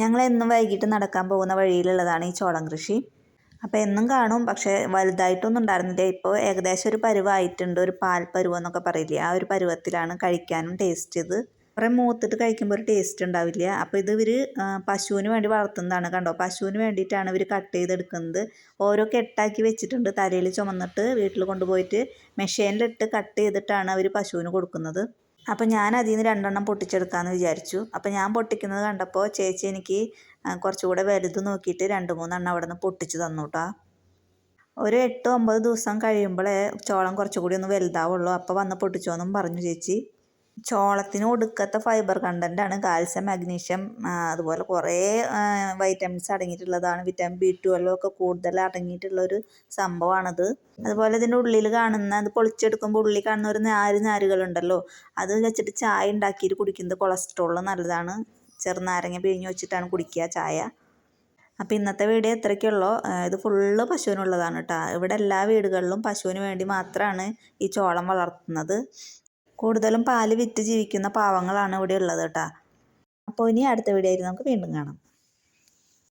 ഞങ്ങൾ എന്നും വൈകിട്ട് നടക്കാൻ പോകുന്ന വഴിയിലുള്ളതാണ് ഈ ചോളം കൃഷി. അപ്പോൾ എന്നും കാണും. പക്ഷേ വലുതായിട്ടൊന്നും ഉണ്ടായിരുന്നില്ല. ഇപ്പോൾ ഏകദേശം ഒരു പരുവായിട്ടുണ്ട്. ഒരു പാൽ പരുവം എന്നൊക്കെ പറയില്ലേ? ആ ഒരു പരുവത്തിലാണ് കഴിക്കാനും ടേസ്റ്റ് ഇത് കുറേ മൂത്തിട്ട് കഴിക്കുമ്പോൾ ഒരു ടേസ്റ്റ് ഉണ്ടാവില്ല. അപ്പോൾ ഇത് ഇവർ പശുവിന് വേണ്ടി വളർത്തുന്നതാണ് കണ്ടോ? പശുവിന് വേണ്ടിയിട്ടാണ് ഇവർ കട്ട് ചെയ്തെടുക്കുന്നത്. ഓരോ കെട്ടാക്കി വെച്ചിട്ടുണ്ട്. തലയിൽ ചുമന്നിട്ട് വീട്ടിൽ കൊണ്ടുപോയിട്ട് മെഷീനിലിട്ട് കട്ട് ചെയ്തിട്ടാണ് അവർ പശുവിന് കൊടുക്കുന്നത്. അപ്പോൾ ഞാൻ അതിൽ നിന്ന് രണ്ടെണ്ണം പൊട്ടിച്ചെടുക്കാമെന്ന് വിചാരിച്ചു. അപ്പോൾ ഞാൻ പൊട്ടിക്കുന്നത് കണ്ടപ്പോൾ ചേച്ചി എനിക്ക് കുറച്ചുകൂടെ വലുത് നോക്കിയിട്ട് രണ്ട് മൂന്നെണ്ണം അവിടെ നിന്ന് പൊട്ടിച്ച് തന്നു കേട്ടോ ഒരു എട്ട് ഒമ്പത് ദിവസം കഴിയുമ്പോഴേ ചോളം കുറച്ചുകൂടി ഒന്ന് വലുതാവുള്ളൂ. അപ്പോൾ വന്ന് പൊട്ടിച്ചോന്നും പറഞ്ഞു ചേച്ചി. ചോളത്തിന് ഒടുക്കത്തെ ഫൈബർ കണ്ടന്റാണ് കാൽസ്യം മാഗ്നീഷ്യം അതുപോലെ കുറേ വൈറ്റമിൻസ് അടങ്ങിയിട്ടുള്ളതാണ്. വിറ്റാമിൻ ബി ട്വൽവ് ഒക്കെ കൂടുതൽ അടങ്ങിയിട്ടുള്ളൊരു സംഭവമാണത് അതുപോലെ ഇതിന്റെ ഉള്ളിൽ കാണുന്ന അത് പൊളിച്ചെടുക്കുമ്പോൾ ഉള്ളിൽ കാണുന്ന ഒരു നാര് നാരുകളുണ്ടല്ലോ അത് വെച്ചിട്ട് ചായ ഉണ്ടാക്കിയിട്ട് കുടിക്കുന്നത് കൊളസ്ട്രോൾ നല്ലതാണ്. ചെറുനാരങ്ങ പിഴിഞ്ഞ് വെച്ചിട്ടാണ് കുടിക്കുക ചായ. അപ്പോൾ ഇന്നത്തെ വീഡിയോ എത്രയ്ക്കുള്ളോ ഇത് ഫുള്ള് പശുവിനുള്ളതാണ് കേട്ടോ ഇവിടെ എല്ലാ വീടുകളിലും പശുവിന് വേണ്ടി മാത്രമാണ് ഈ ചോളം വളർത്തുന്നത്. കൂടുതലും പാൽ വിറ്റ് ജീവിക്കുന്ന പാവങ്ങളാണ് ഇവിടെ ഉള്ളത് കേട്ടോ. അപ്പോൾ ഇനി അടുത്ത വീഡിയോ ആയിട്ട് നമുക്ക് വീണ്ടും കാണാം.